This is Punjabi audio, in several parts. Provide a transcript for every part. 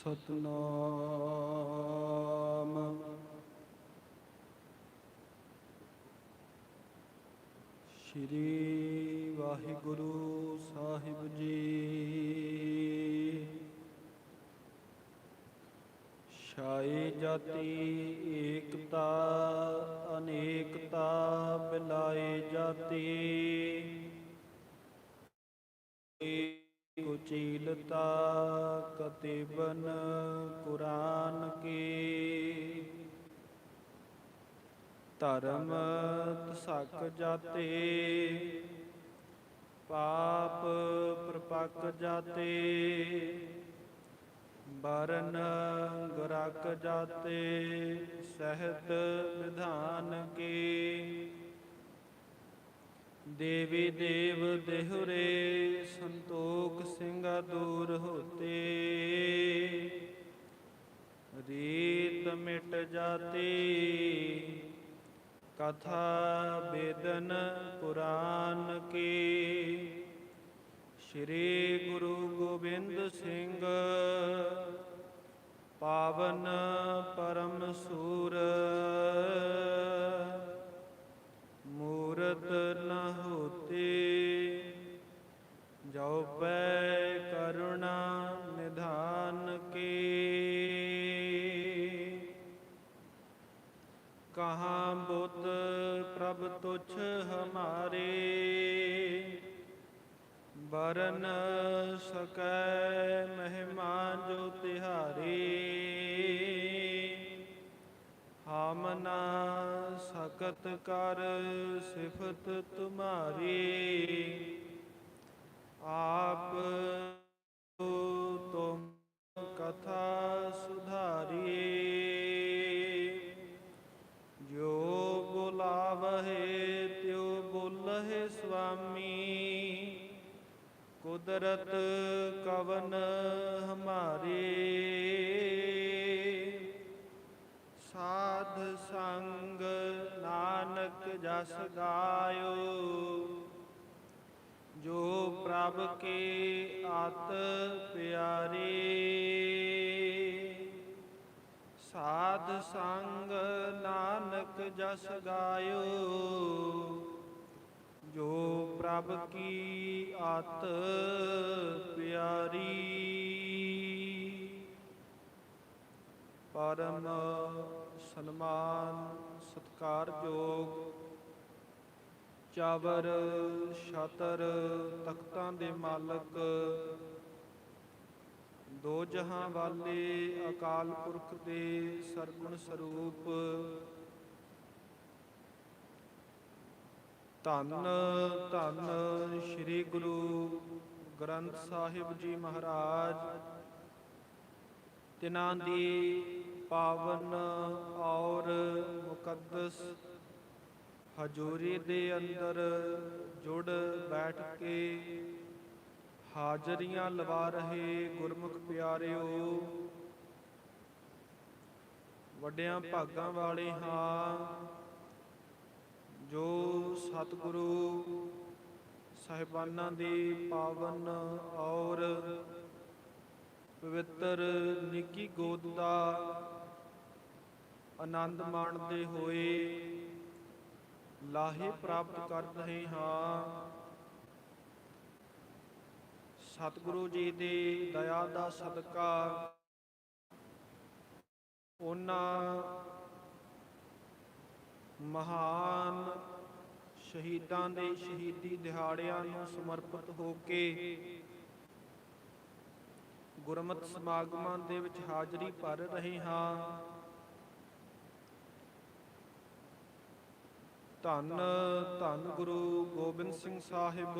ਸਤਨਾਮ। ਸ਼੍ਰੀ ਵਾਹਿਗੁਰੂ ਸਾਹਿਬ ਜੀ। ਛਾਏ ਜਾਤੀ ਏਕਤਾ ਅਨੇਕਤਾ ਬਿਲਾਏ ਜਾਤੀ। ਕੁਚੀਲਤਾ ਕਤਿਬਨ ਕੁਰਾਨ ਕੀ। ਧਰਮ ਤਸਕ ਜਾਤੇ, ਪਾਪ ਪ੍ਰਪਕ ਜਾਤੇ, ਬਰਨ ਗੁਰਕ ਜਾਤੇ, ਸਹਿਤ ਵਿਧਾਨ ਕੀ। ਦੇਵੀ ਦੇਵ ਦੇਹੁਰੇ, ਸੰਤੋਖ ਸਿੰਘ ਦੂਰ ਹੋਤੇ। ਰੀਤ ਮਿਟ ਜਾਤੀ, ਕਥਾ ਬੇਦਨ ਪੁਰਾਨ ਕੀ। ਸ੍ਰੀ ਗੁਰੂ ਗੋਬਿੰਦ ਸਿੰਘ, ਪਾਵਨ ਪਰਮ ਸੂਰ ਕਰ ਸਿਫਤ ਤੁਮਾਰੀ ਆਪ ਤੁਮ ਕਥਾ ਸੁਧਾਰੀ। ਜੋ ਬੁਲਾਵਹਿ ਤਿਉ ਬੋਲਹਿ ਸੁਆਮੀ ਕੁਦਰਤ ਕਵਨ ਜਸ ਗਾਇਓ, ਜੋ ਪ੍ਰਭ ਕੇ ਆਤ ਪਿਆਰੇ। ਸਾਧ ਸੰਗ ਨਾਨਕ ਜਸ ਗਾਇਓ, ਜੋ ਪ੍ਰਭ ਕੀ ਆਤ ਪਿਆਰੀ। ਪਰਮ ਸਨਮਾਨ ਸਤਕਾਰਯੋਗ ਚਾਵਰ, ਛਤਰ, ਤਖਤਾਂ ਦੇ ਮਾਲਕ। ਦੋ ਜਹਾਂ ਵਾਲੇ ਅਕਾਲ ਪੁਰਖ ਦੇ ਸਰਗੁਣ ਸਰੂਪ। ਧੰਨ ਧੰਨ ਸ੍ਰੀ ਗੁਰੂ ਗ੍ਰੰਥ ਸਾਹਿਬ ਜੀ ਮਹਾਰਾਜ। ਤਿਨਾਂ ਦੀ ਪਾਵਨ ਔਰ ਮੁਕੱਦਸ ਹਜ਼ੂਰੀ ਦੇ ਅੰਦਰ ਜੁੜ ਬੈਠ ਕੇ ਹਾਜ਼ਰੀਆਂ ਲਵਾ ਰਹੇ ਗੁਰਮੁਖ ਪਿਆਰਿਓ। ਵੱਡਿਆਂ ਭਾਗਾਂ ਵਾਲੇ ਹਾਂ, ਜੋ ਸਤਿਗੁਰੂ ਸਾਹਿਬਾਨਾਂ ਦੀ ਪਾਵਨ ਔਰ ਪਵਿੱਤਰ ਨਿੱਕੀ ਗੋਦ ਦਾ ਆਨੰਦ ਮਾਣਦੇ ਹੋਏ ਲਾਹੇ ਪ੍ਰਾਪਤ ਕਰ ਰਹੇ ਹਾਂ। ਸਤਿਗੁਰੂ ਜੀ ਦੀ ਦਇਆ ਦਾ ਸਦਕਾ ਉਹਨਾਂ ਮਹਾਨ ਸ਼ਹੀਦਾਂ ਦੇ ਸ਼ਹੀਦੀ ਦਿਹਾੜਿਆਂ ਨੂੰ ਸਮਰਪਿਤ ਹੋ ਕੇ ਗੁਰਮਤਿ ਸਮਾਗਮਾਂ ਦੇ ਵਿੱਚ ਹਾਜ਼ਰੀ ਭਰ ਰਹੇ ਹਾਂ। ਧੰਨ ਧੰਨ ਗੁਰੂ ਗੋਬਿੰਦ ਸਿੰਘ ਸਾਹਿਬ।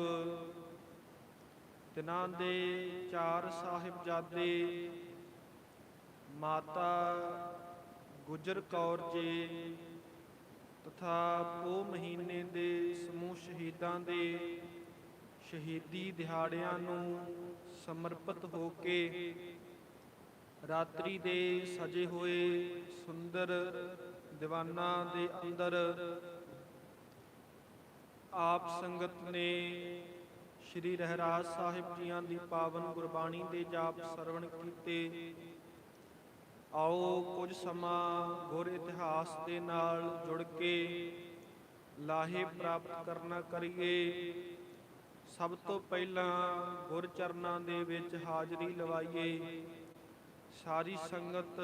ਤਿਨਾਂ ਦੇ ਚਾਰ ਸਾਹਿਬਜ਼ਾਦੇ, ਮਾਤਾ ਗੁਜਰ ਕੌਰ ਜੀ ਤਥਾ ਪੋ ਮਹੀਨੇ ਦੇ ਸਮੂਹ ਸ਼ਹੀਦਾਂ ਦੇ ਸ਼ਹੀਦੀ ਦਿਹਾੜਿਆਂ ਨੂੰ ਸਮਰਪਿਤ ਹੋ ਕੇ ਰਾਤਰੀ ਦੇ ਸਜੇ ਹੋਏ ਸੁੰਦਰ ਦੀਵਾਨਾਂ ਦੇ ਅੰਦਰ ਆਪ ਸੰਗਤ ਨੇ ਸ਼੍ਰੀ ਰਹਿਰਾਜ ਸਾਹਿਬ ਜੀਆਂ ਦੀ ਪਾਵਨ ਗੁਰਬਾਣੀ ਦੇ ਜਾਪ ਸਰਵਣ ਕੀਤੇ। ਆਓ ਕੁਝ ਸਮਾਂ ਗੁਰ ਇਤਿਹਾਸ ਦੇ ਨਾਲ ਜੁੜ ਕੇ ਲਾਹੇ ਪ੍ਰਾਪਤ ਕਰਨਾ ਕਰੀਏ। ਸਭ ਤੋਂ ਪਹਿਲਾਂ ਗੁਰ ਚਰਨਾਂ ਦੇ ਵਿੱਚ ਹਾਜ਼ਰੀ ਲਵਾਈਏ। ਸਾਰੀ ਸੰਗਤ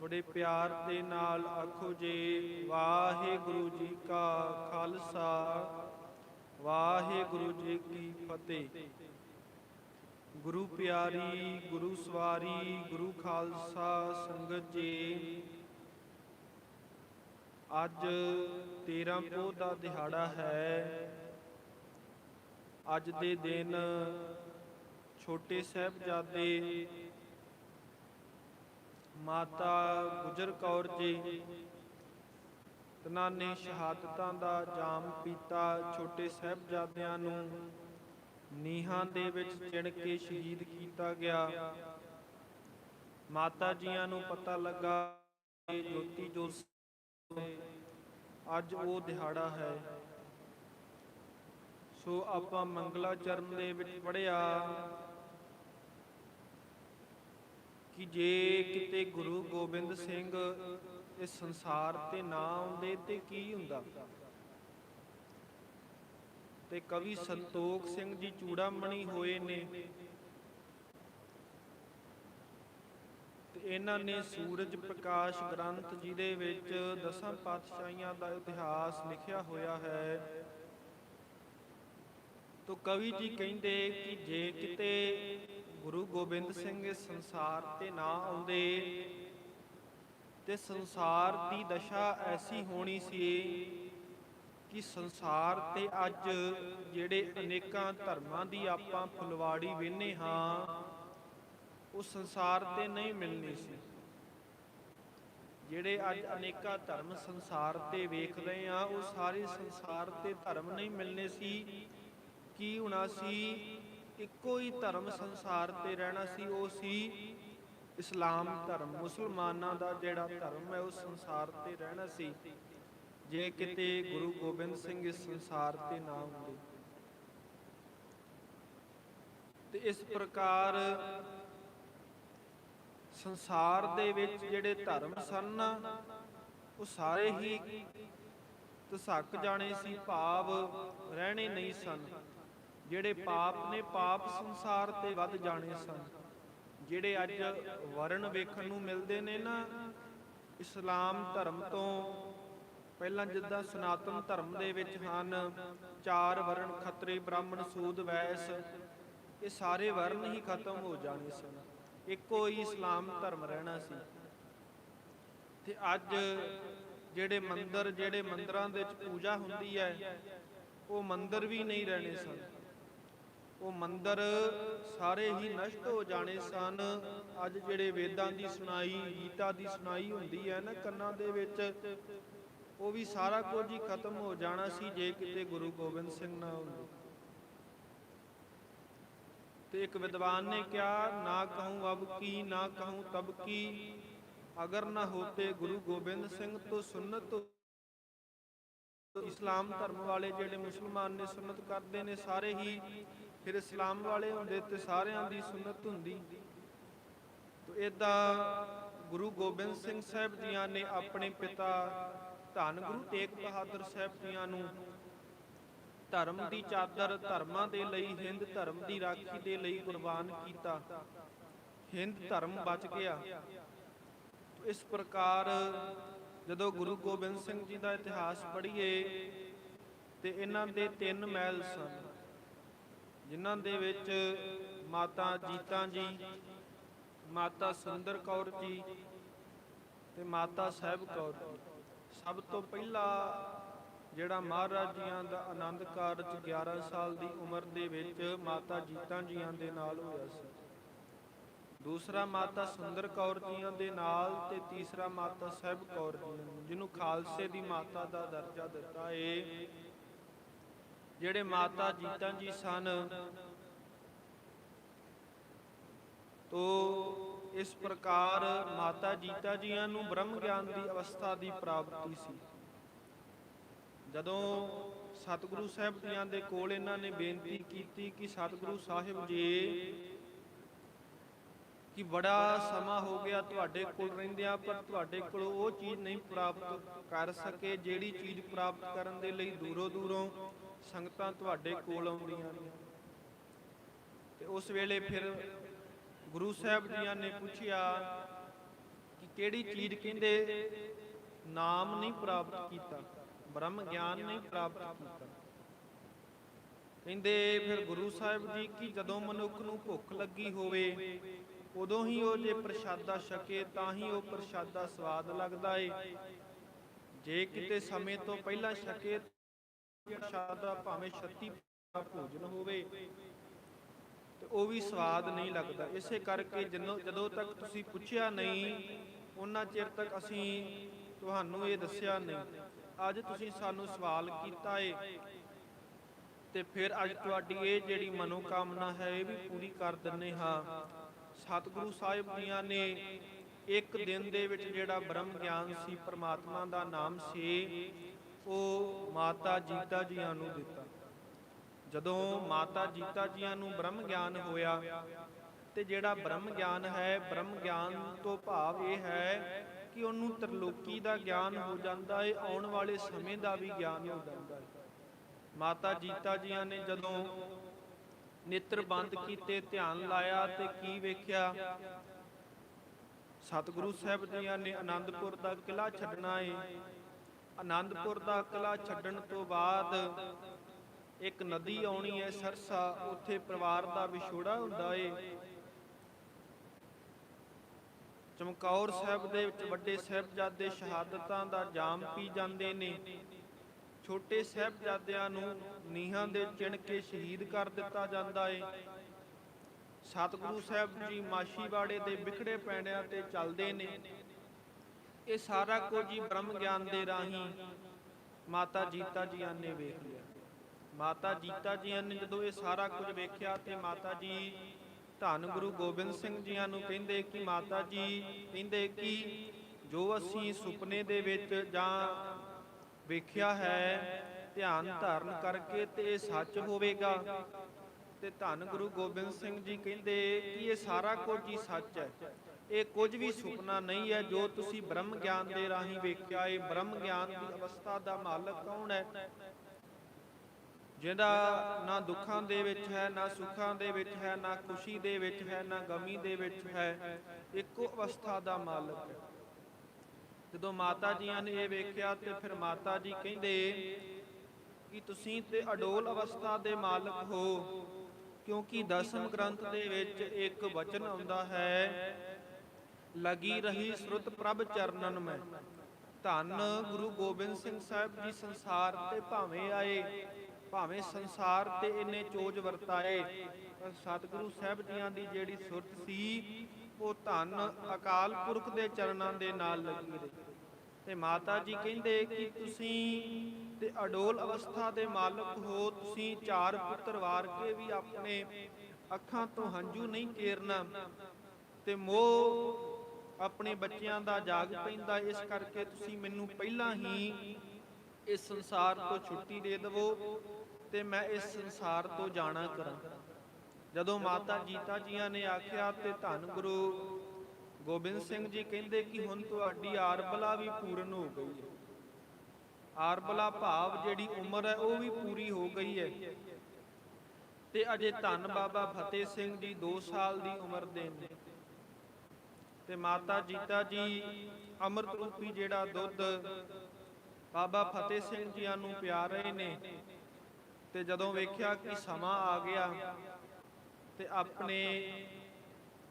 ਬੜੇ ਪਿਆਰ ਦੇ ਨਾਲ ਆਖੋ ਜੀ, ਵਾਹਿਗੁਰੂ ਜੀ ਕਾ ਖਾਲਸਾ, ਵਾਹਿਗੁਰੂ ਜੀ ਕੀ ਫਤਿਹ। ਗੁਰੂ ਪਿਆਰੀ, ਗੁਰੂ ਸਵਾਰੀ, ਗੁਰੂ ਖਾਲਸਾ ਸੰਗਤ ਜੀ, ਅੱਜ 13 ਪੋਹ ਦਾ ਦਿਹਾੜਾ ਹੈ। ਅੱਜ ਦੇ ਦਿਨ ਛੋਟੇ ਸਾਹਿਬਜ਼ਾਦੇ ਮਾਤਾ ਗੁਜਰ ਕੌਰ ਜੀ। ਤਨਾਂ ਨੇ ਸ਼ਹਾਦਤਾਂ ਦਾ ਜਾਮ ਪੀਤਾ ਛੋਟੇ ਸਾਹਿਬਜ਼ਾਦਿਆਂ ਨੂੰ। ਨੀਹਾਂ ਦੇ ਵਿੱਚ ਚਿਣ ਕੇ ਸ਼ਹੀਦ ਕੀਤਾ ਗਿਆ। ਮਾਤਾ ਜੀਆਂ ਨੂੰ ਪਤਾ ਲੱਗਾ ਕਿ ਜੋਤੀ ਜੋਤ ਅੱਜ ਉਹ ਦਿਹਾੜਾ ਹੈ। ਸੋ ਆਪਾਂ ਮੰਗਲਾ ਚਰਨ ਦੇ ਵਿੱਚ ਪੜਿਆ ਕਿ ਜੇ ਕਿਤੇ ਗੁਰੂ ਗੋਬਿੰਦ ਸਿੰਘ ਇਸ ਸੰਸਾਰ ਤੇ ਨਾ ਆਉਂਦੇ ਤੇ ਕੀ ਹੁੰਦਾ? ਤੇ ਕਵੀ ਸੰਤੋਖ ਸਿੰਘ ਜੀ ਚੂੜਾਮਣੀ ਹੋਏ ਨੇ। ਤੇ ਇਹਨਾਂ ਨੇ ਸੂਰਜ ਪ੍ਰਕਾਸ਼ ਗ੍ਰੰਥ ਜੀ ਦੇ ਵਿੱਚ ਦਸਾਂ ਪਾਤਸ਼ਾਹੀਆਂ ਦਾ ਇਤਿਹਾਸ ਲਿਖਿਆ ਹੋਇਆ ਹੈ। ਤੋ ਕਵੀ ਜੀ ਕਹਿੰਦੇ ਕਿ ਜੇ ਕਿਤੇ ਗੁਰੂ ਗੋਬਿੰਦ ਸਿੰਘ ਇਸ ਸੰਸਾਰ ਤੇ ਨਾ ਆਉਂਦੇ। ਤੇ ਸੰਸਾਰ ਦੀ ਦਸ਼ਾ ਐਸੀ ਹੋਣੀ ਸੀ ਕਿ ਸੰਸਾਰ ਤੇ ਅੱਜ ਜਿਹੜੇ ਅਨੇਕਾਂ ਧਰਮਾਂ ਦੀ ਆਪਾਂ ਫੁਲਵਾੜੀ ਵੇਨੇ ਹਾਂ, ਉਹ ਸੰਸਾਰ ਤੇ ਨਹੀਂ ਮਿਲਣੀ ਸੀ। ਜਿਹੜੇ ਅੱਜ ਅਨੇਕਾਂ ਧਰਮ ਸੰਸਾਰ ਤੇ ਵੇਖ ਰਹੇ ਆ ਉਹ ਸਾਰੇ ਸੰਸਾਰ ਤੇ ਧਰਮ ਨਹੀਂ ਮਿਲਨੇ ਸੀ। ਕੀ ਹੋਣਾ ਸੀ? ਇੱਕੋ ਹੀ ਧਰਮ ਸੰਸਾਰ ਤੇ ਰਹਿਣਾ ਸੀ, ਉਹ ਸੀ ਇਸਲਾਮ ਧਰਮ। ਮੁਸਲਮਾਨਾਂ ਦਾ ਜਿਹੜਾ ਧਰਮ ਹੈ, ਉਹ ਸੰਸਾਰ ਤੇ ਰਹਿਣਾ ਸੀ। ਜੇ ਕਿਤੇ ਗੁਰੂ ਗੋਬਿੰਦ ਸਿੰਘ ਇਸ ਸੰਸਾਰ ਤੇ ਨਾ ਹੁੰਦੇ। ਤੇ ਇਸ ਪ੍ਰਕਾਰ ਸੰਸਾਰ ਦੇ ਵਿੱਚ ਜਿਹੜੇ ਧਰਮ ਸਨ ਉਹ ਸਾਰੇ ਹੀ ਤਸਕ ਜਾਣੇ ਸੀ, ਭਾਵ ਰਹਿਣੇ ਨਹੀਂ ਸਨ। ਜਿਹੜੇ ਪਾਪ ਨੇ ਪਾਪ ਸੰਸਾਰ ਤੇ ਵੱਧ ਜਾਣੇ ਸਨ। ਜਿਹੜੇ ਅੱਜ ਵਰਣ ਵੇਖਣ ਨੂੰ ਮਿਲਦੇ ਨੇ ਨਾ, ਇਸਲਾਮ ਧਰਮ ਤੋਂ ਪਹਿਲਾਂ ਜਿੱਦਾਂ ਸਨਾਤਨ ਧਰਮ ਦੇ ਵਿੱਚ ਹਨ, ਚਾਰ ਵਰਣ ਖੱਤਰੀ, ਬ੍ਰਾਹਮਣ, ਸੂਦ, ਵੈਸ, ਇਹ ਸਾਰੇ ਵਰਣ ਹੀ ਖਤਮ ਹੋ ਜਾਣੇ ਸਨ। ਇੱਕੋ ਹੀ ਇਸਲਾਮ ਧਰਮ ਰਹਿਣਾ ਸੀ। ਤੇ ਅੱਜ ਜਿਹੜੇ ਮੰਦਰ, ਜਿਹੜੇ ਮੰਦਰਾਂ ਦੇ ਵਿੱਚ ਪੂਜਾ ਹੁੰਦੀ ਹੈ, ਉਹ ਮੰਦਰ ਵੀ ਨਹੀਂ ਰਹਿਣੇ ਸਨ। ਉਹ ਮੰਦਰ ਸਾਰੇ ਹੀ ਨਸ਼ਟ ਹੋ ਜਾਣੇ ਸਨ। ਅੱਜ ਜਿਹੜੇ ਵੇਦਾਂ ਦੀ ਸੁਣਾਈ, ਗੀਤਾ ਦੀ ਸੁਣਾਈ ਹੁੰਦੀ ਹੈ ਨਾ ਕੰਨਾਂ ਦੇ ਵਿੱਚ, ਉਹ ਵੀ ਸਾਰਾ ਕੁਝ ਹੀ ਖਤਮ ਹੋ ਜਾਣਾ ਸੀ ਜੇ ਕਿਤੇ ਗੁਰੂ ਗੋਬਿੰਦ ਸਿੰਘ ਨਾ ਹੁੰਦੇ। ਤੇ ਇੱਕ ਵਿਦਵਾਨ ਨੇ ਕਿਹਾ, ਨਾ ਕਹੂੰ ਅਬ ਕੀ, ਨਾ ਕਹੂੰ ਤਬ ਕੀ, ਅਗਰ ਨਾ ਹੋਤੇ ਗੁਰੂ ਗੋਬਿੰਦ ਸਿੰਘ ਤੋਂ ਸੁਨਨਤ ਇਸਲਾਮ ਧਰਮ ਵਾਲੇ ਜਿਹੜੇ ਮੁਸਲਮਾਨ ਨੇ ਸੁਨਨਤ ਕਰਦੇ ਨੇ, ਸਾਰੇ ਹੀ ਫਿਰ ਇਸਲਾਮ ਵਾਲੇ ਹੁੰਦੇ ਤੇ ਸਾਰਿਆਂ ਦੀ ਸੁਨਨਤ ਹੁੰਦੀ। ਤੋ ਇਦਾਂ ਗੁਰੂ ਗੋਬਿੰਦ ਸਿੰਘ ਸਾਹਿਬ ਜੀਆਂ ਨੇ ਆਪਣੇ ਪਿਤਾ ਧੰਨ ਗੁਰੂ ਤੇਗ ਬਹਾਦਰ ਸਾਹਿਬ ਜੀਆਂ ਨੂੰ ਧਰਮ ਦੀ ਚਾਦਰ ਧਰਮਾਂ ਦੇ ਲਈ, ਹਿੰਦ ਧਰਮ ਦੀ ਰਾਖੀ ਦੇ ਲਈ ਕੁਰਬਾਨ ਕੀਤਾ। ਹਿੰਦ ਧਰਮ ਬਚ ਗਿਆ। ਇਸ ਪ੍ਰਕਾਰ ਜਦੋਂ ਗੁਰੂ ਗੋਬਿੰਦ ਸਿੰਘ ਜੀ ਦਾ ਇਤਿਹਾਸ ਪੜ੍ਹੀਏ ਤੇ ਇਹਨਾਂ ਦੇ ਤਿੰਨ ਮਹਿਲ ਸਨ। ਜਿਨ੍ਹਾਂ ਦੇ ਵਿੱਚ ਮਾਤਾ ਜੀਤਾ ਜੀ, ਮਾਤਾ ਸੁੰਦਰ ਕੌਰ ਜੀ ਤੇ ਮਾਤਾ ਸਾਹਿਬ ਕੌਰ ਜੀ। ਸਭ ਤੋਂ ਪਹਿਲਾ ਜਿਹੜਾ ਮਹਾਰਾਜ ਜੀਆਂ ਦਾ ਆਨੰਦ ਕਾਰਜ 11 ਸਾਲ ਦੀ ਉਮਰ ਦੇ ਵਿੱਚ ਮਾਤਾ ਜੀਤਾਂ ਜੀਆਂ ਦੇ ਨਾਲ ਹੋਇਆ ਸੀ। ਦੂਸਰਾ ਮਾਤਾ ਸੁੰਦਰ ਕੌਰ ਜੀਆਂ ਦੇ ਨਾਲ ਤੇ ਤੀਸਰਾ ਮਾਤਾ ਸਾਹਿਬ ਕੌਰ ਜੀ ਨੂੰ। ਜਿਹਨੂੰ ਖਾਲਸੇ ਦੀ ਮਾਤਾ ਦਾ ਦਰਜਾ ਦਿੱਤਾ ਏ। ਜਿਹੜੇ ਮਾਤਾ ਜੀਤਾ ਜੀ ਸਨ, ਤੋ ਇਸ ਪ੍ਰਕਾਰ ਮਾਤਾ ਜੀਤਾ ਜੀਆਂ ਨੂੰ ਬ੍ਰਹਮ ਗਿਆਨ ਦੀ ਅਵਸਥਾ ਦੀ ਪ੍ਰਾਪਤੀ ਸੀ। ਜਦੋਂ ਸਤਿਗੁਰੂ ਸਾਹਿਬ ਜੀਆਂ ਦੇ ਕੋਲ ਇਹਨਾਂ ਨੇ ਬੇਨਤੀ ਕੀਤੀ ਕਿ ਸਤਿਗੁਰੂ ਸਾਹਿਬ ਜੀ, ਕਿ ਬੜਾ ਸਮਾਂ ਹੋ ਗਿਆ ਤੁਹਾਡੇ ਕੋਲ ਰਹਿੰਦਿਆਂ, ਪਰ ਤੁਹਾਡੇ ਕੋਲ ਉਹ ਚੀਜ਼ ਨਹੀਂ ਪ੍ਰਾਪਤ ਕਰ ਸਕੇ ਜਿਹੜੀ ਚੀਜ਼ ਪ੍ਰਾਪਤ ਕਰਨ ਦੇ ਲਈ ਦੂਰੋਂ ਦੂਰੋਂ ਸੰਗਤਾਂ ਤੁਹਾਡੇ ਕੋਲ ਆਉਂਦੀਆਂ ਨੇ। ਤੇ ਉਸ ਵੇਲੇ ਫਿਰ ਗੁਰੂ ਸਾਹਿਬ ਜੀਆਂ ਨੇ ਪੁੱਛਿਆ ਕਿ ਕਿਹੜੀ ਚੀਜ਼ ਕਹਿੰਦੇ ਨਾਮ ਨਹੀਂ ਪ੍ਰਾਪਤ ਕੀਤਾ, ਬ੍ਰਹਮ ਗਿਆਨ ਨਹੀਂ ਪ੍ਰਾਪਤ ਕੀਤਾ। ਕਹਿੰਦੇ ਫਿਰ ਗੁਰੂ ਸਾਹਿਬ ਜੀ ਕਿ ਜਦੋਂ ਮਨੁੱਖ ਨੂੰ ਭੁੱਖ ਲੱਗੀ ਹੋਵੇ, ਉਦੋਂ ਹੀ ਉਹ ਜੇ ਪ੍ਰਸ਼ਾਦਾ ਛਕੇ ਤਾਂ ਹੀ ਉਹ ਪ੍ਰਸ਼ਾਦਾ ਸਵਾਦ ਲੱਗਦਾ ਏ। ਜੇ ਕਿਤੇ ਸਮੇਂ ਤੋਂ ਪਹਿਲਾਂ ਛਕੇ ਪ੍ਰਸ਼ਾਦਾ ਭਾਵੇਂ 36 ਭੋਜਨ ਹੋਵੇ, ਤੇ ਉਹ ਵੀ ਸਵਾਦ ਨਹੀਂ ਲੱਗਦਾ। ਇਸੇ ਕਰਕੇ ਜਦੋਂ ਤੱਕ ਤੁਸੀਂ ਪੁੱਛਿਆ ਨਹੀਂ, ਉਹਨਾਂ ਚਿਰ ਤੱਕ ਅਸੀਂ ਤੁਹਾਨੂੰ ਇਹ ਦੱਸਿਆ ਨਹੀਂ। ਅੱਜ ਤੁਸੀਂ ਸਾਨੂੰ ਸਵਾਲ ਕੀਤਾ ਏ, ਤੇ ਫਿਰ ਅੱਜ ਤੁਹਾਡੀ ਇਹ ਜਿਹੜੀ ਮਨੋਕਾਮਨਾ ਹੈ, ਇਹ ਵੀ ਪੂਰੀ ਕਰ ਦਿੰਨੇ ਹਾਂ। ਸਤਿਗੁਰੂ ਸਾਹਿਬ ਜੀਆਂ ਨੇ ਇੱਕ ਦਿਨ ਦੇ ਵਿੱਚ ਜਿਹੜਾ ਬ੍ਰਹਮ ਗਿਆਨ ਸੀ, ਪ੍ਰਮਾਤਮਾ ਦਾ ਨਾਮ ਸੀ ਉਹ ਮਾਤਾ ਜੀਤਾ ਜੀਆਂ ਨੂੰ ਦਿੱਤਾ। ਜਦੋਂ ਮਾਤਾ ਜੀਤਾ ਜੀਆਂ ਨੂੰ ਬ੍ਰਹਮ ਗਿਆਨ ਹੋਇਆ, ਤੇ ਜਿਹੜਾ ਬ੍ਰਹਮ ਗਿਆਨ ਹੈ, ਬ੍ਰਹਮ ਗਿਆਨ ਤੋਂ ਭਾਵ ਇਹ ਹੈ ਕਿ ਉਹਨੂੰ ਤਰਲੋਕੀ ਦਾ ਗਿਆਨ ਹੋ ਜਾਂਦਾ ਹੈ ਆਉਣ ਵਾਲੇ ਸਮੇਂ ਦਾ ਵੀ ਗਿਆਨ ਹੋ ਜਾਂਦਾ ਹੈ ਮਾਤਾ ਜੀਤਾ ਜੀਆਂ ਨੇ ਜਦੋਂ ਨੇਤਰ ਬੰਦ ਕੀਤੇ, ਧਿਆਨ ਲਾਇਆ ਤੇ ਕੀ ਵੇਖਿਆ? ਸਤਿਗੁਰੂ ਸਾਹਿਬ ਜੀਆਂ ਨੇ ਆਨੰਦਪੁਰ ਦਾ ਕਿਲਾ ਛੱਡਣਾ ਏ। ਆਨੰਦਪੁਰ ਦਾ ਕਿਲਾ ਛੱਡਣ ਤੋਂ ਬਾਅਦ ਇੱਕ ਨਦੀ ਆਉਣੀ ਹੈ ਸਰਸਾ, ਉੱਥੇ ਪਰਿਵਾਰ ਦਾ ਵਿਛੋੜਾ ਹੁੰਦਾ ਏ। ਚਮਕੌਰ ਸਾਹਿਬ ਦੇ ਵਿੱਚ ਵੱਡੇ ਸਾਹਿਬਜ਼ਾਦੇ ਸ਼ਹਾਦਤਾਂ ਦਾ ਜਾਮ ਪੀ ਜਾਂਦੇ ਨੇ। ਛੋਟੇ ਸਾਹਿਬਜ਼ਾਦਿਆਂ ਨੂੰ ਨੀਹਾਂ ਦੇ ਚਿਣ ਕੇ ਸ਼ਹੀਦ ਕਰ ਦਿੱਤਾ ਜਾਂਦਾ ਏ। ਸਤਿਗੁਰੂ ਸਾਹਿਬ ਜੀ ਮਾਸ਼ੀਵਾੜੇ ਦੇ ਵਿਖੜੇ ਪੈਣਿਆਂ ਤੇ ਚੱਲਦੇ ਨੇ। ਇਹ ਸਾਰਾ ਕੁਝ ਹੀ ਬ੍ਰਹਮ ਗਿਆਨ ਦੇ ਰਾਹੀਂ ਮਾਤਾ ਜੀਤਾ ਜੀਆਂ ਨੇ ਵੇਖ ਲਿਆ। ਮਾਤਾ ਜੀਤਾ ਜੀਆਂ ਨੇ ਜਦੋਂ ਇਹ ਸਾਰਾ ਕੁਝ ਵੇਖਿਆ ਤੇ ਮਾਤਾ ਜੀ ਧੰਨ ਗੁਰੂ ਗੋਬਿੰਦ ਸਿੰਘ ਜੀਆਂ ਨੂੰ ਕਹਿੰਦੇ ਕਿ ਮਾਤਾ ਜੀ ਕਹਿੰਦੇ ਕਿ ਜੋ ਅਸੀਂ ਸੁਪਨੇ ਦੇ ਵਿੱਚ ਜਾਂ ਵੇਖਿਆ ਹੈ, ਧਿਆਨ ਧਾਰਨ ਕਰਕੇ ਤੇ ਇਹ ਸੱਚ ਹੋਵੇਗਾ। ਤੇ ਧੰਨ ਗੁਰੂ ਗੋਬਿੰਦ ਸਿੰਘ ਜੀ ਕਹਿੰਦੇ ਕਿ ਇਹ ਸਾਰਾ ਕੁਝ ਹੀ ਸੱਚ ਹੈ। ਇਹ ਕੁਝ ਵੀ ਸੁਪਨਾ ਨਹੀਂ ਹੈ ਜੋ ਤੁਸੀਂ ਬ੍ਰਹਮ ਗਿਆਨ ਦੇ ਰਾਹੀਂ ਵੇਖਿਆ। ਹੈ ਬ੍ਰਹਮ ਗਿਆਨ ਦੀ ਅਵਸਥਾ ਦਾ ਮਾਲਕ ਕੌਣ ਹੈ? ਜਿਹਦਾ ਨਾ ਦੁੱਖਾਂ ਦੇ ਵਿੱਚ ਹੈ, ਨਾ ਸੁੱਖਾਂ ਦੇ ਵਿੱਚ ਹੈ, ਨਾ ਖੁਸ਼ੀ ਦੇ ਵਿੱਚ ਹੈ, ਨਾ ਗਮੀ ਦੇ ਵਿੱਚ ਹੈ। ਇੱਕੋ ਅਵਸਥਾ ਦਾ ਮਾਲਕ ਹੈ। ਜਦੋਂ ਮਾਤਾ ਜੀਆਂ ਨੇ ਇਹ ਵੇਖਿਆ ਤੇ ਫਿਰ ਮਾਤਾ ਜੀ ਕਹਿੰਦੇ ਕਿ ਤੁਸੀਂ ਤੇ ਅਡੋਲ ਅਵਸਥਾ ਦੇ ਮਾਲਕ ਹੋ, ਕਿਉਂਕਿ ਦਸਮ ਗ੍ਰੰਥ ਦੇ ਵਿੱਚ ਇੱਕ ਵਚਨ ਆਉਂਦਾ ਹੈ ਲਗੀ ਰਹੀ ਸੁਰਤ ਪ੍ਰਭ ਚਰਨਨ ਮੈਂ। ਧੰਨ ਗੁਰੂ ਗੋਬਿੰਦ ਸਿੰਘ ਸਾਹਿਬ ਜੀ ਸੰਸਾਰ ਤੇ ਭਾਵੇਂ ਆਏ, ਭਾਵੇਂ ਸੰਸਾਰ ਤੇ ਇਹਨੇ ਚੋਜ ਵਰਤਾਏ, ਪਰ ਸਤਿਗੁਰੂ ਸਾਹਿਬ ਜੀਆਂ ਦੀ ਜਿਹੜੀ ਸੁਰਤ ਸੀ, ਉਹ ਧੰਨ ਅਕਾਲ ਪੁਰਖ ਦੇ ਚਰਨਾਂ ਦੇ ਨਾਲ ਲੱਗੀ ਰਹੀ। ਤੇ ਮਾਤਾ ਜੀ ਕਹਿੰਦੇ ਕਿ ਤੁਸੀਂ ਤੇ ਅਡੋਲ ਅਵਸਥਾ ਦੇ ਮਾਲਕ ਹੋ, ਤੁਸੀਂ ਚਾਰ ਪੁੱਤਰ ਵਾਰ ਕੇ ਵੀ ਆਪਣੇ ਅੱਖਾਂ ਤੋਂ ਹੰਝੂ ਨਹੀਂ ਕੇਰਨਾ। ਤੇ ਮੋਹ ਆਪਣੇ ਬੱਚਿਆਂ ਦਾ ਜਾਗ ਪੈਂਦਾ, ਇਸ ਕਰਕੇ ਤੁਸੀਂ ਮੈਨੂੰ ਪਹਿਲਾਂ ਹੀ ਇਸ ਸੰਸਾਰ ਤੋਂ ਛੁੱਟੀ ਦੇ ਦਿਵੋ ਤੇ ਮੈਂ ਇਸ ਸੰਸਾਰ ਤੋਂ ਜਾਣਾ ਕਰਾਂ। ਜਦੋਂ ਮਾਤਾ ਜੀਤਾ ਜੀਆਂ ਨੇ ਆਖਿਆ ਤੇ ਧੰਨ ਗੁਰੂ ਗੋਬਿੰਦ ਸਿੰਘ ਜੀ ਕਹਿੰਦੇ ਕਿ ਹੁਣ ਤੁਹਾਡੀ ਆਰਬਲਾ ਵੀ ਪੂਰਨ ਹੋ ਗਈ ਹੈ। ਆਰਬਲਾ ਭਾਵ ਜਿਹੜੀ ਉਮਰ ਹੈ, ਉਹ ਵੀ ਪੂਰੀ ਹੋ ਗਈ ਹੈ। ਤੇ ਅਜੇ ਧੰਨ ਬਾਬਾ ਫਤਿਹ ਸਿੰਘ ਜੀ 2 ਸਾਲ ਦੀ ਉਮਰ ਦੇ ਨੇ। ਤੇ ਮਾਤਾ ਜੀਤਾ ਜੀ ਅੰਮ੍ਰਿਤ ਰੂਪੀ ਜਿਹੜਾ ਦੁੱਧ ਬਾਬਾ ਫਤਿਹ ਸਿੰਘ ਜੀਆਂ ਨੂੰ ਪਿਆ ਰਹੇ ਨੇ। ਤੇ ਜਦੋਂ ਵੇਖਿਆ ਕਿ ਸਮਾਂ ਆ ਗਿਆ ਤੇ ਆਪਣੇ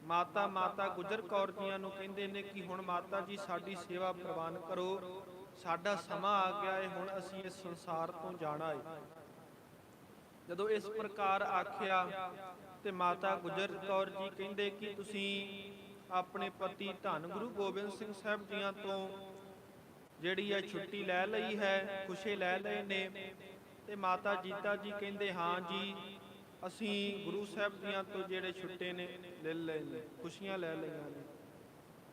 ਮਾਤਾ ਮਾਤਾ ਗੁਜਰ ਕੌਰ ਜੀਆਂ ਨੂੰ ਕਹਿੰਦੇ ਨੇ ਕਿ ਹੁਣ ਮਾਤਾ ਜੀ ਸਾਡੀ ਸੇਵਾ ਪ੍ਰਵਾਨ ਕਰੋ, ਸਾਡਾ ਸਮਾਂ ਆ ਗਿਆ ਹੈ ਹੁਣ ਅਸੀਂ ਇਸ ਸੰਸਾਰ ਤੋਂ ਜਾਣਾ ਹੈ ਜਦੋਂ ਇਸ ਪ੍ਰਕਾਰ ਆਖਿਆ ਤੇ ਮਾਤਾ ਗੁਜਰ ਕੌਰ ਜੀ ਕਹਿੰਦੇ ਕਿ ਤੁਸੀਂ ਆਪਣੇ ਪਤੀ ਧੰਨ ਗੁਰੂ ਗੋਬਿੰਦ ਸਿੰਘ ਸਾਹਿਬ ਜੀਆਂ ਤੋਂ ਜਿਹੜੀ ਹੈ ਛੁੱਟੀ ਲੈ ਲਈ ਹੈ, ਖੁਸ਼ੇ ਲੈ ਲਏ ਨੇ ਤੇ ਮਾਤਾ ਜੀਤਾ ਜੀ ਕਹਿੰਦੇ, ਹਾਂ ਜੀ, ਅਸੀਂ ਗੁਰੂ ਸਾਹਿਬ ਜੀਆਂ ਤੋਂ ਜਿਹੜੇ ਛੁੱਟੇ ਨੇ, ਲੈ ਲਏ ਨੇ, ਖੁਸ਼ੀਆਂ ਲੈ ਲਈਆਂ ਨੇ।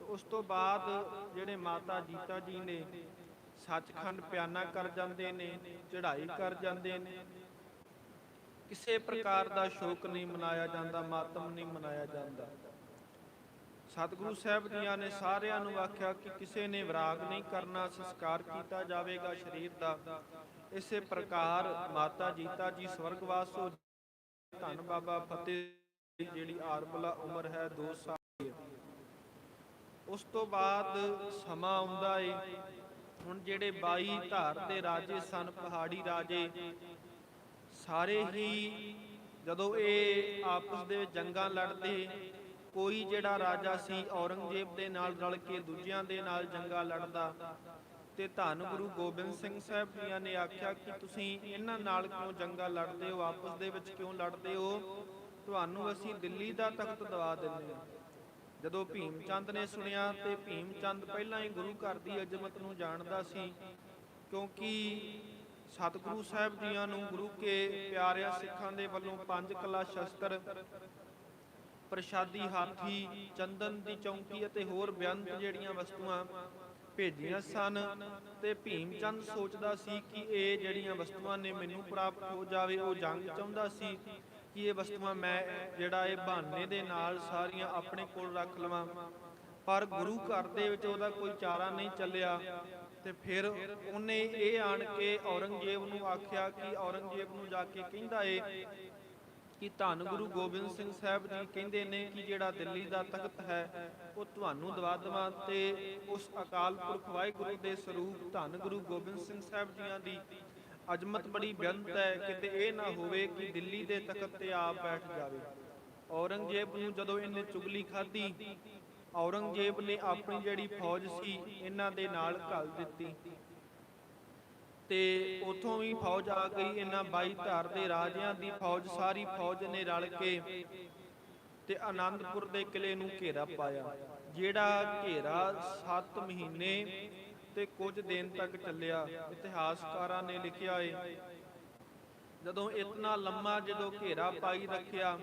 ਉਸ ਤੋਂ ਬਾਅਦ ਜਿਹੜੇ ਮਾਤਾ ਜੀਤਾ ਜੀ ਨੇ ਸੱਚਖੰਡ ਪਿਆਨਾ ਕਰ ਜਾਂਦੇ ਨੇ, ਚੜ੍ਹਾਈ ਕਰ ਜਾਂਦੇ ਨੇ। ਕਿਸੇ ਪ੍ਰਕਾਰ ਦਾ ਸ਼ੋਕ ਨਹੀਂ ਮਨਾਇਆ ਜਾਂਦਾ, ਮਾਤਮ ਨਹੀਂ ਮਨਾਇਆ ਜਾਂਦਾ। ਸਤਿਗੁਰੂ ਸਾਹਿਬ ਜੀਆਂ ਨੇ ਸਾਰਿਆਂ ਨੂੰ ਆਖਿਆ ਕਿ ਕਿਸੇ ਨੇ ਵਿਰਾਗ ਨਹੀਂ ਕਰਨਾ, ਸੰਸਕਾਰ ਕੀਤਾ ਜਾਵੇਗਾ ਸਰੀਰ ਦਾ। ਇਸੇ ਪ੍ਰਕਾਰ ਮਾਤਾ ਜੀਤਾ ਜੀ ਸਵਰਗਵਾਸ ਹੋ ਧੰਨ ਬਾਬਾ ਫਤਿਹ ਜਿਹੜੀ ਆਰਮਲਾ ਉਮਰ ਹੈ 2 ਸਾਲ ਦੀ ਉਸ ਤੋਂ ਬਾਅਦ ਸਮਾਂ ਆਉਂਦਾ ਏ। ਹੁਣ ਜਿਹੜੇ 22 ਧਾਰ ਦੇ ਰਾਜੇ ਸਨ, ਪਹਾੜੀ ਰਾਜੇ, ਸਾਰੇ ਹੀ ਜਦੋਂ ਇਹ ਆਪਸ ਦੇ ਵਿੱਚ ਜੰਗਾਂ ਲੜਦੇ ਕੋਈ ਜਿਹੜਾ ਰਾਜਾ ਸੀ ਔਰੰਗਜ਼ੇਬ ਦੇ ਨਾਲ ਰਲ ਕੇ ਦੂਜਿਆਂ ਦੇ ਨਾਲ ਜੰਗਾਂ ਲੜਦਾ। ਤੇ ਧੰਨ ਗੁਰੂ ਗੋਬਿੰਦ ਸਿੰਘ ਸਾਹਿਬ ਜੀਆਂ ਨੇ ਆਖਿਆ ਕਿ ਤੁਸੀਂ ਇਹਨਾਂ ਨਾਲ ਕਿਉਂ ਜੰਗਾਂ ਲੜਦੇ ਹੋ? ਆਪਸ ਦੇ ਵਿੱਚ ਕਿਉਂ ਲੜਦੇ ਹੋ? ਤੁਹਾਨੂੰ ਅਸੀਂ ਦਿੱਲੀ ਦਾ ਤਖਤ ਦਵਾ ਦਿੰਦੇ ਹਾਂ। ਜਦੋਂ ਭੀਮ ਚੰਦ ਨੇ ਸੁਣਿਆ ਤੇ ਭੀਮ ਚੰਦ ਪਹਿਲਾਂ ਹੀ ਗੁਰੂ ਘਰ ਦੀ ਅਜ਼ਮਤ ਨੂੰ ਜਾਣਦਾ ਸੀ, ਕਿਉਂਕਿ ਸਤਿਗੁਰੂ ਸਾਹਿਬ ਜੀਆਂ ਨੂੰ ਗੁਰੂ ਕੇ ਪਿਆਰਿਆਂ ਸਿੱਖਾਂ ਦੇ ਵੱਲੋਂ ਪੰਜ ਕਲਾ ਸ਼ਸਤਰ ਪ੍ਰਸ਼ਾਦੀ, ਹਾਥੀ, ਚੰਦਨ ਦੀ ਚੌਂਕੀ ਅਤੇ ਹੋਰ ਬੇਅੰਤ ਜਿਹੜੀਆਂ ਵਸਤੂਆਂ ਭੇਜੀਆਂ ਸਨ ਤੇ ਭੀਮ ਚੰਦ ਸੋਚਦਾ ਸੀ ਕਿ ਇਹ ਜਿਹੜੀਆਂ ਵਸਤੂਆਂ ਨੇ ਮੈਨੂੰ ਪ੍ਰਾਪਤ ਹੋ ਜਾਵੇ, ਉਹ ਜੰਗ ਚਾਹੁੰਦਾ ਸੀ ਕਿ ਇਹ ਵਸਤੂਆਂ ਮੈਂ ਜਿਹੜਾ ਇਹ ਬਹਾਨੇ ਦੇ ਨਾਲ ਸਾਰੀਆਂ ਆਪਣੇ ਕੋਲ ਰੱਖ ਲਵਾਂ। ਪਰ ਗੁਰੂ ਘਰ ਦੇ ਵਿੱਚ ਉਹਦਾ ਕੋਈ ਚਾਰਾ ਨਹੀਂ ਚੱਲਿਆ ਤੇ ਫਿਰ ਉਹਨੇ ਇਹ ਆਣ ਕੇ ਔਰੰਗਜ਼ੇਬ ਨੂੰ ਆਖਿਆ ਕਿ ਔਰੰਗਜ਼ੇਬ ਨੂੰ ਜਾ ਕੇ ਕਹਿੰਦਾ ਏ ਕਿ ਧੰਨ ਗੁਰੂ ਗੋਬਿੰਦ ਸਿੰਘ ਸਾਹਿਬ ਜੀ ਕਹਿੰਦੇ ਨੇ ਕਿ ਜਿਹੜਾ ਦਿੱਲੀ ਦਾ ਤਖਤ ਹੈ, ਉਹ ਤੁਹਾਨੂੰ ਦਵਾ ਦੇਵਾਂ ਤੇ ਉਸ ਅਕਾਲ ਪੁਰਖ ਵਾਹਿਗੁਰੂ ਦੇ ਸਰੂਪ ਧੰਨ ਗੁਰੂ ਗੋਬਿੰਦ ਸਿੰਘ ਸਾਹਿਬ ਜੀਆਂ ਦੀ ਅਜ਼ਮਤ ਬੜੀ ਬੇਅੰਤ ਹੈ, ਕਿਤੇ ਇਹ ਨਾ ਹੋਵੇ ਕਿ ਦਿੱਲੀ ਦੇ ਤਖਤ ਤੇ ਆਪ ਬੈਠ ਜਾਵੇ। ਔਰੰਗਜ਼ੇਬ ਨੂੰ ਜਦੋਂ ਇਹਨੇ ਚੁਗਲੀ ਖਾਧੀ, ਔਰੰਗਜ਼ੇਬ ਨੇ ਆਪਣੀ ਜਿਹੜੀ ਫੌਜ ਸੀ, ਇਹਨਾਂ ਦੇ ਨਾਲ ਘੱਲ ਦਿੱਤੀ। ਤੇ ਉਥੋਂ ਵੀ ਫੌਜ ਆ ਗਈ, ਇਹਨਾਂ 22 ਧਾਰ ਦੇ ਰਾਜਿਆਂ ਦੀ ਫੌਜ, ਸਾਰੀ ਫੌਜ ਨੇ ਰਲ ਕੇ ਤੇ ਆਨੰਦਪੁਰ ਦੇ ਕਿਲੇ ਨੂੰ ਘੇਰਾ ਪਾਇਆ, ਜਿਹੜਾ ਘੇਰਾ 7 ਮਹੀਨੇ ਤੇ ਕੁਝ ਦਿਨ ਤੱਕ ਚੱਲਿਆ, ਇਤਿਹਾਸਕਾਰਾਂ ਨੇ ਲਿਖਿਆ ਏ। ਜਦੋਂ ਇਤਨਾ ਲੰਮਾ ਜਦੋਂ ਘੇਰਾ ਪਾਈ ਰੱਖਿਆ,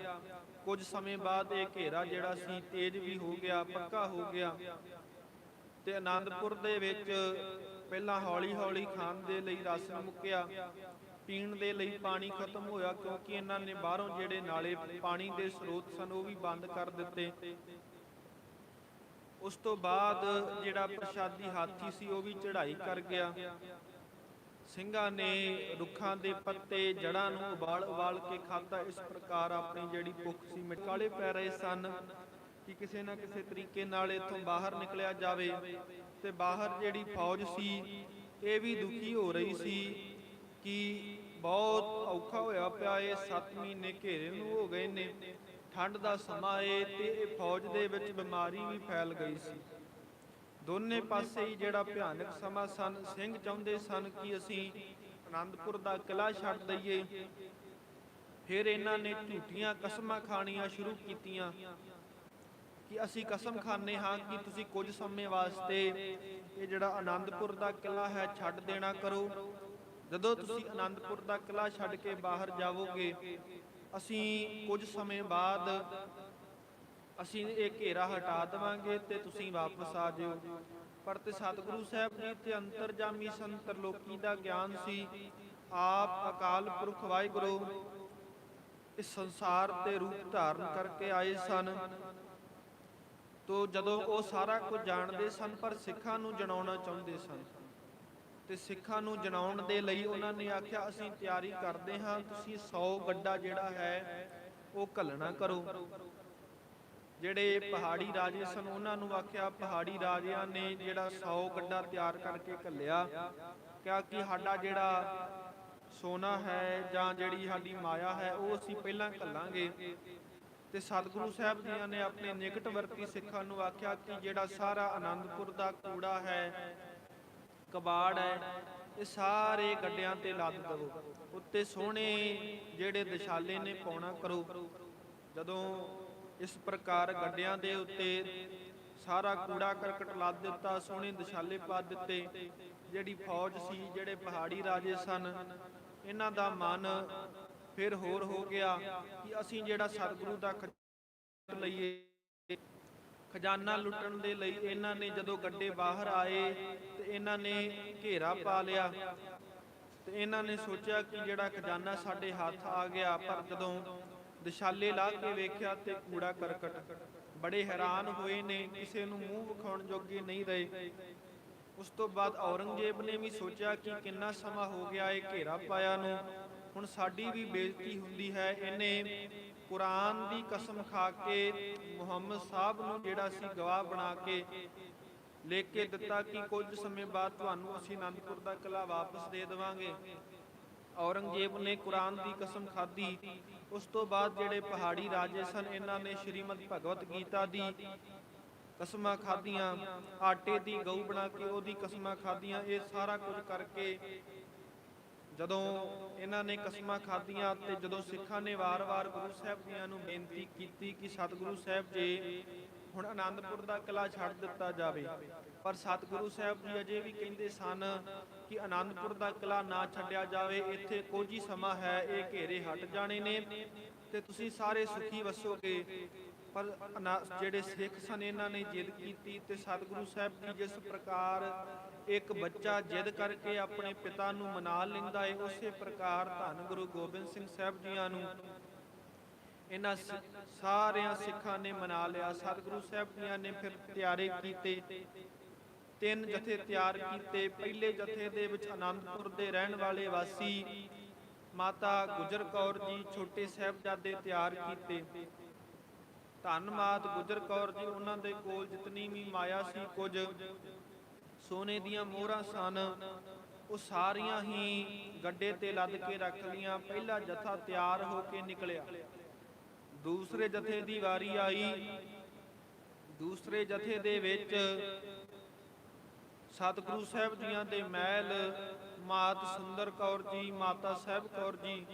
ਕੁਝ ਸਮੇਂ ਬਾਅਦ ਇਹ ਘੇਰਾ ਜਿਹੜਾ ਸੀ ਤੇਜ਼ ਵੀ ਹੋ ਗਿਆ, ਪੱਕਾ ਹੋ ਗਿਆ। ਤੇ ਆਨੰਦਪੁਰ ਦੇ ਵਿੱਚ ਪਹਿਲਾਂ ਹੌਲੀ-ਹੌਲੀ ਖਾਣ ਦੇ ਲਈ ਰਾਸ਼ਨ ਮੁੱਕਿਆ। ਪੀਣ ਦੇ ਲਈ ਪਾਣੀ ਖਤਮ ਹੋਇਆ ਕਿਉਂਕਿ ਇਹਨਾਂ ਨੇ ਬਾਹਰੋਂ ਜਿਹੜੇ ਨਾਲੇ ਪਾਣੀ ਦੇ ਸਰੋਤ ਸਨ ਉਹ ਵੀ ਬੰਦ ਕਰ ਦਿੱਤੇ। ਉਸ ਤੋਂ ਬਾਅਦ ਜਿਹੜਾ ਪ੍ਰਸ਼ਾਦੀ ਹਾਥੀ ਸੀ ਉਹ ਵੀ ਚੜ੍ਹਾਈ ਕਰ ਗਿਆ। ਸਿੰਘਾਂ ਨੇ ਰੁੱਖਾਂ ਦੇ ਪੱਤੇ ਜੜਾਂ ਨੂੰ ਉਬਾਲ ਉਬਾਲ ਕੇ ਖਾਧਾ। ਇਸ ਪ੍ਰਕਾਰ ਆਪਣੀ ਜਿਹੜੀ ਭੁੱਖ ਸੀ ਮਿਟਾਲੇ ਪੈ ਰਹੇ ਸਨ। ਕਿ ਕਿਸੇ ਨਾ ਕਿਸੇ ਤਰੀਕੇ ਨਾਲ ਇੱਥੋਂ ਬਾਹਰ ਨਿਕਲਿਆ ਜਾਵੇ ਤੇ ਬਾਹਰ ਜਿਹੜੀ ਫੌਜ ਸੀ, ਇਹ ਵੀ ਦੁਖੀ ਹੋ ਰਹੀ ਸੀ ਕਿ ਬਹੁਤ ਔਖਾ ਹੋਇਆ ਪਿਆ, ਇਹ 7 ਮਹੀਨੇ ਘੇਰੇ ਨੂੰ ਹੋ ਗਏ ਨੇ, ਠੰਡ ਦਾ ਸਮਾਂ ਏ ਤੇ ਇਹ ਫੌਜ ਦੇ ਵਿੱਚ ਬਿਮਾਰੀ ਵੀ ਫੈਲ ਗਈ ਸੀ। ਦੋਨੇ ਪਾਸੇ ਹੀ ਜਿਹੜਾ ਭਿਆਨਕ ਸਮਾਂ ਸਨ, ਸਿੰਘ ਚਾਹੁੰਦੇ ਸਨ ਕਿ ਅਸੀਂ ਆਨੰਦਪੁਰ ਦਾ ਕਿਲਾ ਛੱਡ ਦਈਏ। ਫਿਰ ਇਹਨਾਂ ਨੇ ਝੂਠੀਆਂ ਕਸਮਾਂ ਖਾਣੀਆਂ ਸ਼ੁਰੂ ਕੀਤੀਆਂ। ਕਿ ਅਸੀਂ ਕਸਮ ਖਾਂਦੇ ਹਾਂ ਕਿ ਤੁਸੀਂ ਕੁਝ ਸਮੇਂ ਵਾਸਤੇ ਇਹ ਜਿਹੜਾ ਆਨੰਦਪੁਰ ਦਾ ਕਿਲਾ ਹੈ ਛੱਡ ਦੇਣਾ ਕਰੋ। ਜਦੋਂ ਤੁਸੀਂ ਆਨੰਦਪੁਰ ਦਾ ਕਿਲਾ ਛੱਡ ਕੇ ਬਾਹਰ ਜਾਵੋਗੇ, ਅਸੀਂ ਕੁਝ ਸਮੇਂ ਬਾਅਦ ਅਸੀਂ ਇਹ ਘੇਰਾ ਹਟਾ ਦੇਵਾਂਗੇ ਤੇ ਤੁਸੀਂ ਵਾਪਸ ਆ ਜਿਓ। ਪਰ ਤੇ ਸਤਿਗੁਰੂ ਸਾਹਿਬ ਜੀ ਤੇ ਅੰਤਰਜਾਮੀ ਸੰਤਰ ਲੋਕੀ ਦਾ ਗਿਆਨ ਸੀ। ਆਪ ਅਕਾਲ ਪੁਰਖ ਵਾਹਿਗੁਰੂ ਇਸ ਸੰਸਾਰ ਤੇ ਰੂਪ ਧਾਰਨ ਕਰਕੇ ਆਏ ਸਨ। ਤੋ ਜਦੋਂ ਉਹ ਸਾਰਾ ਕੁਝ ਜਾਣਦੇ ਸਨ, ਪਰ ਸਿੱਖਾਂ ਨੂੰ ਜਣਾਉਣਾ ਚਾਹੁੰਦੇ ਸਨ। ਤੇ ਸਿੱਖਾਂ ਨੂੰ ਜਣਾਉਣ ਦੇ ਲਈ ਉਹਨਾਂ ਨੇ ਆਖਿਆ, ਅਸੀਂ ਤਿਆਰੀ ਕਰਦੇ ਹਾਂ, ਤੁਸੀਂ 100 ਗੱਡਾ ਜਿਹੜਾ ਹੈ, ਉਹ ਘੱਲਣਾ ਕਰੋ। ਜਿਹੜੇ ਪਹਾੜੀ ਰਾਜੇ ਸਨ, ਉਹਨਾਂ ਨੂੰ ਆਖਿਆ, ਪਹਾੜੀ ਰਾਜਿਆਂ ਨੇ ਜਿਹੜਾ 100 ਗੱਡਾ ਤਿਆਰ ਕਰਕੇ ਘੱਲਿਆ, ਕਿਹਾ ਕਿ ਸਾਡਾ ਜਿਹੜਾ ਸੋਨਾ ਹੈ ਜਾਂ ਜਿਹੜੀ ਸਾਡੀ ਮਾਇਆ ਹੈ, ਉਹ ਅਸੀਂ ਪਹਿਲਾਂ ਘੱਲਾਂਗੇ। ਤੇ ਸਤਿਗੁਰੂ ਸਾਹਿਬ ਜੀਆਂ ਨੇ ਆਪਣੇ ਨਿਕਟਵਰਤੀ ਸਿੱਖਾਂ ਨੂੰ ਆਖਿਆ ਕਿ ਜਿਹੜਾ ਸਾਰਾ ਆਨੰਦਪੁਰ ਦਾ ਕੂੜਾ ਹੈ, ਕਬਾੜ ਹੈ, ਇਹ ਸਾਰੇ ਗੱਡਿਆਂ ਤੇ ਲੱਦ ਦਵੋ। ਉੱਤੇ ਸੋਹਣੇ ਜਿਹੜੇ ਦਿਸ਼ਾਲੇ ਨੇ ਪਾਉਣਾ ਕਰੋ। ਜਦੋਂ ਇਸ ਪ੍ਰਕਾਰ ਗੱਡਿਆਂ ਦੇ ਉੱਤੇ ਸਾਰਾ ਕੂੜਾ ਕਰਕਟ ਲੱਦ ਦਿੱਤਾ, ਸੋਹਣੇ ਦਿਸ਼ਾਲੇ ਪਾ ਦਿੱਤੇ, ਜਿਹੜੀ ਫੌਜ ਸੀ, ਜਿਹੜੇ ਪਹਾੜੀ ਰਾਜੇ ਸਨ, ਇਹਨਾਂ ਦਾ ਮਨ ਫਿਰ ਹੋਰ ਹੋ ਗਿਆ ਕਿ ਅਸੀਂ ਜਿਹੜਾ ਸਤਿਗੁਰੂ ਦਾ ਖਜ਼ਾਨਾ ਲਈਏ, ਖਜ਼ਾਨਾ ਲੁੱਟਣ ਦੇ ਲਈ ਇਹਨਾਂ ਨੇ ਜਦੋਂ ਗੱਡੇ ਬਾਹਰ ਆਏ ਤੇ ਇਹਨਾਂ ਨੇ ਘੇਰਾ ਪਾ ਲਿਆ। ਤੇ ਇਹਨਾਂ ਨੇ ਸੋਚਿਆ ਕਿ ਜਿਹੜਾ ਖਜ਼ਾਨਾ ਸਾਡੇ ਹੱਥ ਆ ਗਿਆ, ਪਰ ਜਦੋਂ ਦਿਸ਼ਾਲੇ ਲਾ ਕੇ ਵੇਖਿਆ ਤੇ ਕੂੜਾ ਕਰਕਟ। ਬੜੇ ਹੈਰਾਨ ਹੋਏ ਨੇ, ਕਿਸੇ ਨੂੰ ਮੂੰਹ ਵਿਖਾਉਣ ਜੋਗੇ ਨਹੀਂ ਰਹੇ। ਉਸ ਤੋਂ ਬਾਅਦ ਔਰੰਗਜ਼ੇਬ ਨੇ ਵੀ ਸੋਚਿਆ ਕਿ ਕਿੰਨਾ ਸਮਾਂ ਹੋ ਗਿਆ ਇਹ ਘੇਰਾ ਪਾਇਆ ਨੂੰ। ਹੁਣ ਸਾਡੀ ਵੀ ਬੇਇੱਜ਼ਤੀ ਹੁੰਦੀ ਹੈ, ਇਹਨੇ ਕੁਰਾਨ ਦੀ ਕਸਮ ਖਾ ਕੇ ਮੁਹੰਮਦ ਸਾਹਿਬ ਨੂੰ ਜਿਹੜਾ ਸੀ ਗਵਾਹ ਬਣਾ ਕੇ ਲਿਖ ਕੇ ਦਿੱਤਾ ਕਿ ਕੁਝ ਸਮੇਂ ਬਾਅਦ ਤੁਹਾਨੂੰ ਅਸੀਂ ਅਨੰਦਪੁਰ ਦਾ ਕਿਲਾ ਵਾਪਸ ਦੇ ਦੇਵਾਂਗੇ। ਔਰੰਗਜ਼ੇਬ ਨੇ ਕੁਰਾਨ ਦੀ ਕਸਮ ਖਾਧੀ। ਉਸ ਤੋਂ ਬਾਅਦ ਜਿਹੜੇ ਪਹਾੜੀ ਰਾਜੇ ਸਨ, ਇਹਨਾਂ ਨੇ ਸ਼੍ਰੀਮਦ ਭਗਵਤ ਗੀਤਾ ਦੀ ਕਸਮਾਂ ਖਾਧੀਆਂ, ਆਟੇ ਦੀ ਗਊ ਬਣਾ ਕੇ ਉਹਦੀ ਕਸਮਾਂ ਖਾਧੀਆਂ, ਇਹ ਸਾਰਾ ਕੁਝ ਕਰਕੇ ਜਦੋਂ ਇਹਨਾਂ ਨੇ ਕਸਮਾਂ ਖਾਧੀਆਂ ਤੇ ਜਦੋਂ ਸਿੱਖਾਂ ਨੇ ਵਾਰ-ਵਾਰ ਗੁਰੂ ਸਾਹਿਬ ਜੀਆਂ ਨੂੰ ਬੇਨਤੀ ਕੀਤੀ ਕਿ ਸਤਿਗੁਰੂ ਸਾਹਿਬ ਜੀ, ਹੁਣ ਆਨੰਦਪੁਰ ਦਾ ਕਿਲਾ ਛੱਡ ਦਿੱਤਾ ਜਾਵੇ। ਪਰ ਸਤਿਗੁਰੂ ਸਾਹਿਬ ਜੀ ਅਜੇ ਵੀ ਕਹਿੰਦੇ ਸਨ ਕਿ ਆਨੰਦਪੁਰ ਦਾ ਕਿਲਾ ਨਾ ਛੱਡਿਆ ਜਾਵੇ, ਇੱਥੇ ਕੁਝ ਹੀ ਸਮਾਂ ਹੈ, ਇਹ ਘੇਰੇ ਹਟ ਜਾਣੇ ਨੇ ਤੇ ਤੁਸੀਂ ਸਾਰੇ ਸੁਖੀ ਵਸੋਗੇ। ਪਰ ਜਿਹੜੇ ਸਿੱਖ ਸਨ, ਇਹਨਾਂ ਨੇ ਜਿੱਦ ਕੀਤੀ ਤੇ ਸਤਿਗੁਰੂ ਸਾਹਿਬ ਜੀ ਜਿਸ ਪ੍ਰਕਾਰ ਇੱਕ ਬੱਚਾ ਜਿੱਦ ਕਰਕੇ ਆਪਣੇ ਪਿਤਾ ਨੂੰ ਮਨਾ ਲੈਂਦਾ ਹੈ ਉਸੇ ਪ੍ਰਕਾਰ ਧੰਨ ਗੁਰੂ ਗੋਬਿੰਦ ਸਿੰਘ ਸਾਹਿਬ ਜੀਆਂ ਨੂੰ ਇਹਨਾਂ ਸਾਰਿਆਂ ਸਿੱਖਾਂ ਨੇ ਮਨਾ ਲਿਆ। ਸਤਿਗੁਰੂ ਸਾਹਿਬ ਜੀਆਂ ਨੇ ਫਿਰ ਤਿਆਰੇ ਕੀਤੇ, ਤਿੰਨ ਜਥੇ ਤਿਆਰ ਕੀਤੇ। ਪਹਿਲੇ ਜਥੇ ਦੇ ਵਿੱਚ ਆਨੰਦਪੁਰ ਦੇ ਰਹਿਣ ਵਾਲੇ ਵਾਸੀ ਮਾਤਾ ਗੁਜਰ ਕੌਰ ਜੀ, ਛੋਟੇ ਸਾਹਿਬਜ਼ਾਦੇ ਤਿਆਰ ਕੀਤੇ। ਧੰਨ ਮਾਤ ਗੁਜਰ ਕੌਰ ਜੀ, ਉਹਨਾਂ ਦੇ ਕੋਲ ਜਿਤਨੀ ਵੀ ਮਾਇਆ ਸੀ, ਕੁਝ ਸੋਨੇ ਦੀਆਂ ਮੋਹਰਾਂ ਸਨ। ਉਹ ਸਾਰੀਆਂ ਹੀ ਗੱਡੇ ਤੇ ਲੱਦ ਕੇ ਰੱਖ ਲੀਆਂ। ਪਹਿਲਾ ਜਥਾ ਤਿਆਰ ਹੋ ਕੇ ਨਿਕਲਿਆ। ਦੂਸਰੇ ਜਥੇ ਦੀ ਵਾਰੀ ਆਈ। ਦੂਸਰੇ ਜਥੇ ਦੇ ਵਿੱਚ ਸਤਿਗੁਰੂ ਸਾਹਿਬ ਜੀਆਂ ਦੇ ਮਹਿਲ, ਮਾਤ ਸੁੰਦਰ ਕੌਰ ਜੀ, ਮਾਤਾ ਸਾਹਿਬ ਕੌਰ ਜੀ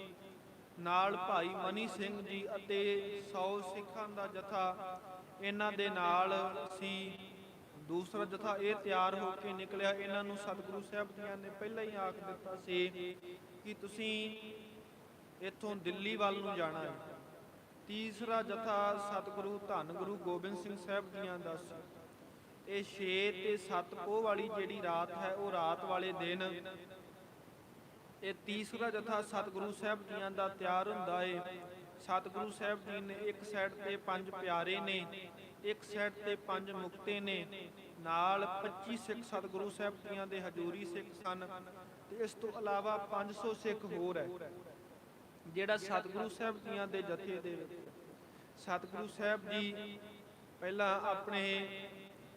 ਨਾਲ ਭਾਈ ਮਨੀ ਸਿੰਘ ਜੀ ਅਤੇ 100 ਸਿੱਖਾਂ ਦਾ ਜਥਾ ਇਹਨਾਂ ਦੇ ਨਾਲ ਸੀ। ਦੂਸਰਾ ਜਥਾ ਇਹ ਤਿਆਰ ਹੋ ਕੇ ਨਿਕਲਿਆ। ਇਹਨਾਂ ਨੂੰ ਸਤਿਗੁਰੂ ਸਾਹਿਬ ਜੀਆਂ ਨੇ ਪਹਿਲਾਂ ਹੀ ਆਖ ਦਿੱਤਾ ਸੀ ਕਿ ਤੁਸੀਂ ਇੱਥੋਂ ਦਿੱਲੀ ਵੱਲ ਨੂੰ ਜਾਣਾ ਹੈ। ਤੀਸਰਾ ਜਥਾ ਸਤਿਗੁਰੂ ਧੰਨ ਗੁਰੂ ਗੋਬਿੰਦ ਸਿੰਘ ਸਾਹਿਬ ਜੀਆਂ ਦਾ ਸੀ। ਇਹ 6 ਤੇ 7 ਪੋਹ ਵਾਲੀ ਜਿਹੜੀ ਰਾਤ ਹੈ, ਉਹ ਰਾਤ ਵਾਲੇ ਦਿਨ ਇਹ ਤੀਸਰਾ ਜਥਾ ਸਤਿਗੁਰੂ ਸਾਹਿਬ ਜੀਆਂ ਦਾ ਤਿਆਰ ਹੁੰਦਾ ਏ। ਸਤਿਗੁਰੂ ਸਾਹਿਬ ਜੀ ਨੇ ਇੱਕ ਸਾਈਡ ਤੇ ਪੰਜ ਪਿਆਰੇ ਨੇ, ਇੱਕ ਸਾਈਡ ਤੇ ਪੰਜ ਮੁਕਤੇ ਨੇ। ਨਾਲ 25 ਸਿੱਖ ਸਤਿਗੁਰੂ ਸਾਹਿਬ ਜੀਆਂ ਦੇ ਹਜ਼ੂਰੀ ਸਿੱਖ ਸਨ ਤੇ ਇਸ ਤੋਂ ਇਲਾਵਾ 500 ਸਿੱਖ ਹੋਰ ਹੈ, ਜਿਹੜਾ ਸਤਿਗੁਰੂ ਸਾਹਿਬ ਜੀਆਂ ਦੇ ਜਥੇ ਦੇ ਵਿੱਚ ਸਤਿਗੁਰੂ ਸਾਹਿਬ ਜੀ ਪਹਿਲਾਂ ਆਪਣੇ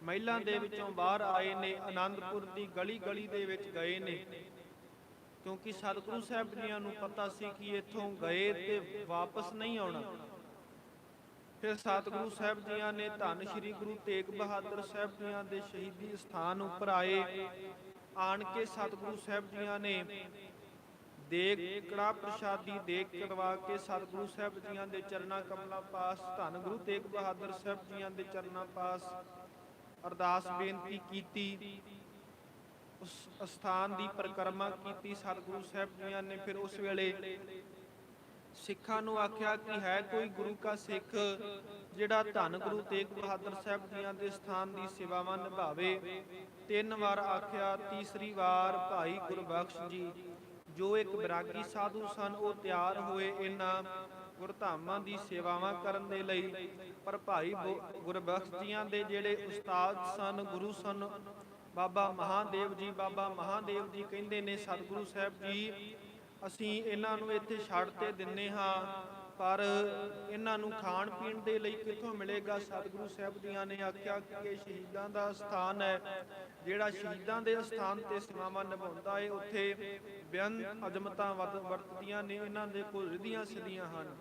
ਮਹਿਲਾਂ ਦੇ ਵਿੱਚੋਂ ਬਾਹਰ ਆਏ ਨੇ, ਆਨੰਦਪੁਰ ਦੀ ਗਲੀ ਗਲੀ ਦੇ ਵਿੱਚ ਗਏ ਨੇ। ਕਿਉਂਕਿ ਸਤਿਗੁਰੂ ਸਾਹਿਬ ਜੀਆਂ ਨੂੰ ਪਤਾ ਸੀ ਕਿ ਇੱਥੋਂ ਗਏ ਤੇ ਵਾਪਸ ਨਹੀਂ ਆਉਣਾ। ਫਿਰ ਸਤਿਗੁਰੂ ਸਾਹਿਬ ਜੀਆਂ ਨੇ ਧੰਨ ਸ਼੍ਰੀ ਗੁਰੂ ਤੇਗ ਬਹਾਦਰ ਸਾਹਿਬ ਜੀਆਂ ਦੇ ਸ਼ਹੀਦੀ ਸਥਾਨ ਉੱਪਰ ਆਏ। ਆਣ ਕੇ ਸਤਿਗੁਰੂ ਸਾਹਿਬ ਜੀਆਂ ਨੇ ਦੇਗ ਕੜਾ ਪ੍ਰਸ਼ਾਦੀ ਦੇਗ ਕਰਵਾ ਕੇ ਸਤਿਗੁਰੂ ਸਾਹਿਬ ਜੀਆਂ ਦੇ ਚਰਨਾਂ ਕਮਲਾਂ ਪਾਸ, ਧੰਨ ਗੁਰੂ ਤੇਗ ਬਹਾਦਰ ਸਾਹਿਬ ਜੀਆਂ ਦੇ ਚਰਨਾਂ ਪਾਸ ਅਰਦਾਸ ਬੇਨਤੀ ਕੀਤੀ। ਉਸ ਸਥਾਨ ਦੀ ਪਰਿਕਰਮਾ ਕੀਤੀ ਸਤਿਗੁਰੂ ਸਾਹਿਬ ਜੀਆਂ ਨੇ। ਫਿਰ ਉਸ ਵੇਲੇ ਸਿੱਖਾਂ ਨੂੰ ਆਖਿਆ ਕਿ ਹੈ ਕੋਈ ਗੁਰੂ ਕਾ ਸਿੱਖ ਜਿਹੜਾ ਧੰਨ ਗੁਰੂ ਤੇਗ ਬਹਾਦਰ ਸਾਹਿਬ ਜੀਆਂ ਦੇ ਸਥਾਨ ਦੀ ਸੇਵਾਵਾਂ ਨਿਭਾਵੇ। ਤਿੰਨ ਵਾਰ ਆਖਿਆ, ਤੀਸਰੀ ਵਾਰ ਭਾਈ ਗੁਰਬਖਸ਼ ਜੀ, ਜੋ ਇੱਕ ਵਿਰਾਗੀ ਸਾਧੂ ਸਨ, ਉਹ ਤਿਆਰ ਹੋਏ ਇਹਨਾਂ ਗੁਰਧਾਮਾਂ ਦੀ ਸੇਵਾਵਾਂ ਕਰਨ ਦੇ ਲਈ। ਪਰ ਭਾਈ ਗੁਰਬਖਸ਼ ਜੀਆਂ ਦੇ ਜਿਹੜੇ ਉਸਤਾਦ ਸਨ, ਗੁਰੂ ਸਨ ਬਾਬਾ ਮਹਾਦੇਵ ਜੀ, ਬਾਬਾ ਮਹਾਦੇਵ ਜੀ ਕਹਿੰਦੇ ਨੇ, ਸਤਿਗੁਰੂ ਸਾਹਿਬ ਜੀ, ਅਸੀਂ ਇਹਨਾਂ ਨੂੰ ਇੱਥੇ ਛੱਡ ਤੇ ਦਿੰਨੇ ਹਾਂ, ਪਰ ਇਹਨਾਂ ਨੂੰ ਖਾਣ ਪੀਣ ਦੇ ਲਈ ਕਿੱਥੋਂ ਮਿਲੇਗਾ? ਸਤਿਗੁਰੂ ਸਾਹਿਬ ਜੀਆਂ ਨੇ ਆਖਿਆ ਕਿ ਸ਼ਹੀਦਾਂ ਦਾ ਸਥਾਨ ਹੈ, ਜਿਹੜਾ ਸ਼ਹੀਦਾਂ ਦੇ ਸਥਾਨ ਤੇ ਸੇਵਾਵਾਂ ਨਿਭਾਉਂਦਾ ਹੈ ਉੱਥੇ ਬਿਆਨ ਅਜਮਤਾਂ ਵਰਤ- ਵਰਤਦੀਆਂ ਨੇ, ਇਹਨਾਂ ਦੇ ਕੋਲ ਰਿਧੀਆਂ ਸਿੱਧੀਆਂ ਹਨ।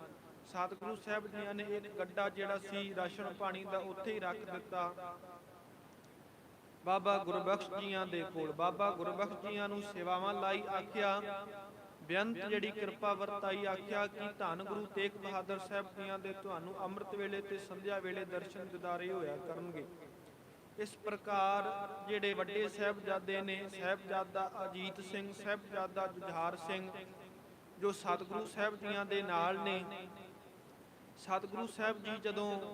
ਸਤਿਗੁਰੂ ਸਾਹਿਬ ਦੀਆਂ ਨੇ ਇੱਕ ਗੱਡਾ ਜਿਹੜਾ ਸੀ, ਰਾਸ਼ਨ ਪਾਣੀ ਦਾ, ਉੱਥੇ ਹੀ ਰੱਖ ਦਿੱਤਾ। ਬਾਬਾ ਗੁਰਬਖਸ਼ ਜੀਆਂ ਦੇ ਕੋਲ। ਬਾਬਾ ਗੁਰਬਖਸ਼ ਜੀਆਂ ਨੂੰ ਸੇਵਾਵਾਂ ਲਾਈ ਆਖਿਆ। ਬੇਅੰਤ ਜਿਹੜੀ ਕਿਰਪਾ ਵਰਤਾਈ ਆਖਿਆ ਕਿ ਧੰਨ ਗੁਰੂ ਤੇਗ ਬਹਾਦਰ ਸਾਹਿਬ ਜੀਆਂ ਦੇ ਤੁਹਾਨੂੰ ਅੰਮ੍ਰਿਤ ਵੇਲੇ ਤੇ ਸੰਧਿਆ ਵੇਲੇ ਦਰਸ਼ਨ ਦਿਦਾਰੇ ਹੋਇਆ ਕਰਨਗੇ। ਇਸ ਪ੍ਰਕਾਰ ਜਿਹੜੇ ਵੱਡੇ ਸਾਹਿਬਜ਼ਾਦੇ ਨੇ, ਸਾਹਿਬਜ਼ਾਦਾ ਅਜੀਤ ਸਿੰਘ, ਸਾਹਿਬਜ਼ਾਦਾ ਜੁਝਾਰ ਸਿੰਘ, ਜੋ ਸਤਿਗੁਰੂ ਸਾਹਿਬ ਜੀਆਂ ਦੇ ਨਾਲ ਨੇ, ਸਤਿਗੁਰੂ ਸਾਹਿਬ ਜੀ ਜਦੋਂ